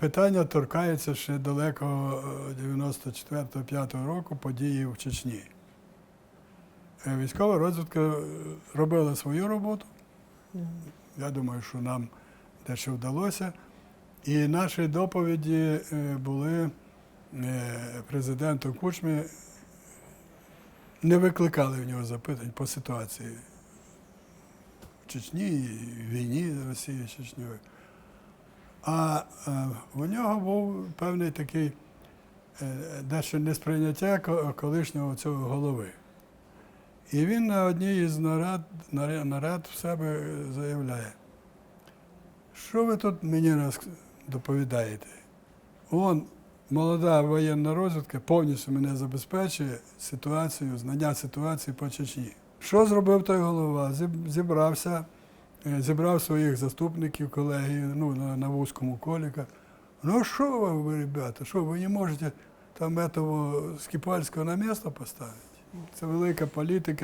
питання торкається ще далекого 94-5 року події в Чечні. Е, Військова розвідка е, робила свою роботу. Я думаю, що нам дещо вдалося. І наші доповіді е, були е, президенту Кучмі, не викликали в нього запитань по ситуації в Чечні, і війні з Росією з Чечнею. А е, у нього був певний такий е, дещо несприйняття колишнього цього голови. І він на одній із нарад, нарад в себе заявляє, що ви тут мені доповідаєте? Он, молода воєнна розвідка повністю мене забезпечує ситуацію, знання ситуації по Чечні. Що зробив той голова? Зібрався, е, зібрав своїх заступників, колегів ну, на, на вузькому коліка. Ну що ви, ви, ребята, що ви не можете там этого Скіпальського на місто поставити? Це велика політика.